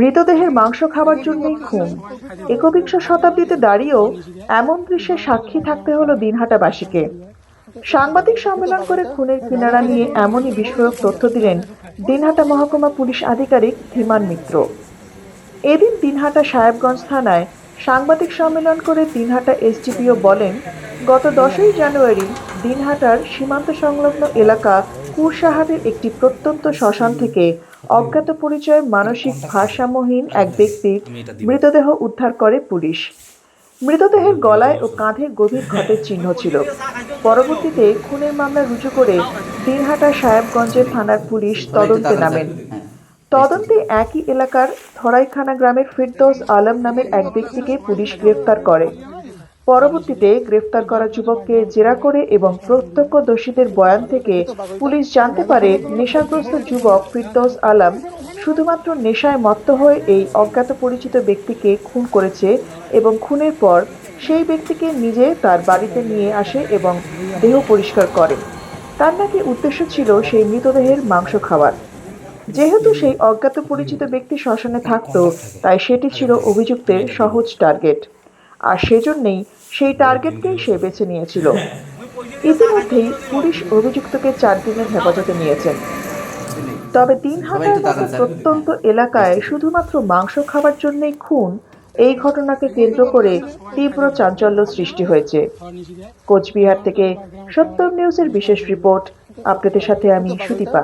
মৃতদেহের মাংস খাবার জন্যই খুন। একবিংশ শতাব্দীতে দাঁড়িয়েও এমন দৃশ্যের সাক্ষী থাকতে হলো দিনহাটাবাসীকে। সাংবাদিক সম্মেলন করে খুনের কিনারা নিয়ে এমনই বিস্ফোরক তথ্য দিলেন দিনহাটা মহকুমা পুলিশ আধিকারিক ধীমান মিত্র। এদিন দিনহাটা সাহেবগঞ্জ থানায় সাংবাদিক সম্মেলন করে দিনহাটা এসডিপিও বলেন গত দশই জানুয়ারি দিনহাটার সীমান্ত সংলগ্ন এলাকা কুরসাহাটের একটি প্রত্যন্ত শ্মশান থেকে অজ্ঞাত পরিচয় মানসিক ভারসাম্যহীন এক ব্যক্তির মৃতদেহ উদ্ধার করে পুলিশ। মৃতদেহের গলায় ও কাঁধে গভীর ক্ষতের চিহ্ন ছিল। পরবর্তীতে খুনের মামলা রুজু করে দিনহাটা সাহেবগঞ্জের থানার পুলিশ তদন্তে নামেন। তদন্তে একই এলাকার থরাইখানা গ্রামের ফিরদৌস আলম নামের এক ব্যক্তিকে পুলিশ গ্রেফতার করে। পরবর্তীতে গ্রেফতার করা যুবককে জেরা করে এবং প্রত্যক্ষদর্শীদের বয়ান থেকে পুলিশ জানতে পারে নেশাগ্রস্ত যুবক ফিরদৌস আলম শুধুমাত্র নেশায় মত্ত হয়ে এই অজ্ঞাত পরিচিত ব্যক্তিকে খুন করেছে এবং খুনের পর সেই ব্যক্তিকে নিজে তার বাড়িতে নিয়ে আসে এবং দেহ পরিষ্কার করে। তার নাকি উদ্দেশ্য ছিল সেই মৃতদেহের মাংস খাওয়ার। যেহেতু সেই অজ্ঞাত পরিচিত ব্যক্তি শ্মশানে থাকতো, তাই সেটি ছিল অভিযুক্তের সহজ টার্গেট। আর সেজন্যই সেই টার্গেটকেই সে বেছে নিয়েছিল। ইতিমধ্যেই পুলিশ অভিযুক্তকে চার দিনের হেফাজতে নিয়েছেন। তবে তিন হাজার মতো প্রত্যন্ত এলাকায় শুধুমাত্র মাংস খাবার জন্যই খুন এই ঘটনাকে কেন্দ্র করে তীব্র চাঞ্চল্য সৃষ্টি হয়েছে। কোচবিহার থেকে সত্যম নিউজের বিশেষ রিপোর্ট আপনাদের সাথে আমি সুদীপা।